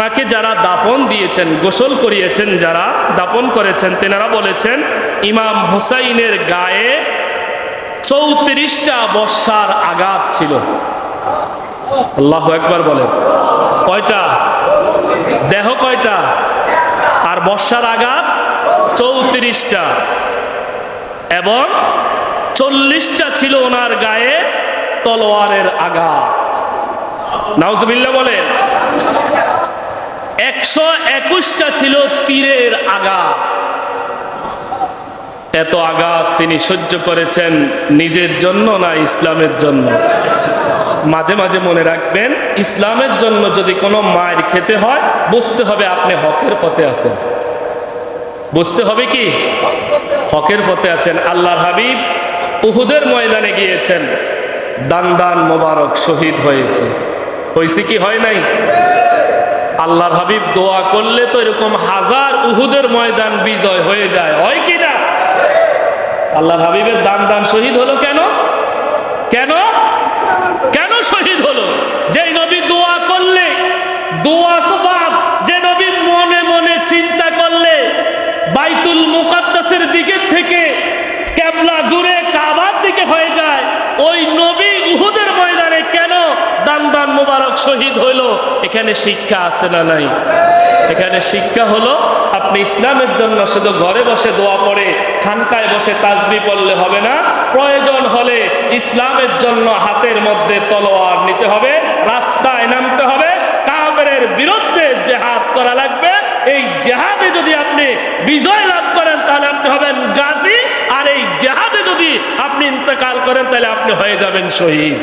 ওনাকে যারা দাফন দিয়েছেন, গোসল করিয়েছেন, যারা দাপন করেছেন, তেনারা বলেছেন, ইমাম হুসাইনের গায়ে চৌত্রিশটা বর্ষার আঘাত ছিল। আল্লাহ একবার বলেন। কয়টা? দেহ কয়টা? আর বর্ষার আঘাত চৌত্রিশটা। এবং চল্লিশটা ছিল ওনার গায়ে তলোয়ারের আঘাত। নাউজবিল্লা বলেন। একশো একুশটা ছিল তীরের আঘাত। এত আঘাত তিনি সহ্য করেছেন নিজের জন্য না ইসলামের জন্য। মাঝে মাঝে মনে রাখবেন, ইসলামের জন্য যদি কোনো মায়ের খেতে হয়, বুঝতে হবে আপনি হকের পথে আছেন। বুঝতে হবে কি? হকের পথে আছেন। আল্লাহর হাবিব উহুদের ময়দানে গিয়েছেন। দান দান মোবারক শহীদ হয়েছে। হয়েছে কি, হয় নাই? আল্লাহর হাবিব দোয়া করলে তো এরকম হাজার উহুদের ময়দান বিজয় হয়ে যায়। হয় কি না? আল্লাহর হাবিবের দান দান শহীদ হলো কেন? কেন? কেন শহীদ হলো? যেই নবী দোয়া করলে, দোয়া তো বাদ যে নবী মনে মনে চিন্তা করলে বাইতুল মুকাদ্দাসের দিকে থেকে কেবলা দূরে কাবার দিকে হয়ে যায় ওই নবী উহুদের ময়দানে কেন দান দান মোবারক শহীদ হইল, এখানে শিক্ষা আছে না নাই? এখানে শিক্ষা হলো, আপনি ইসলামের জন্য শুধু ঘরে বসে দোয়া পড়ে, খানকায় বসে তাজবি পড়লে হবে না। প্রয়োজন হলে ইসলামের জন্য হাতের মধ্যে তলোয়ার নিতে হবে, রাস্তায় নামতে হবে। কাবেরের বিরুদ্ধে জেহাদ করা লাগবে। এই জেহাদে যদি আপনি বিজয় লাভ করেন, তাহলে আপনি হবেন গাজী। আর এই জেহাদে যদি আপনি ইন্তেকাল করেন, তাহলে আপনি হয়ে যাবেন শহীদ।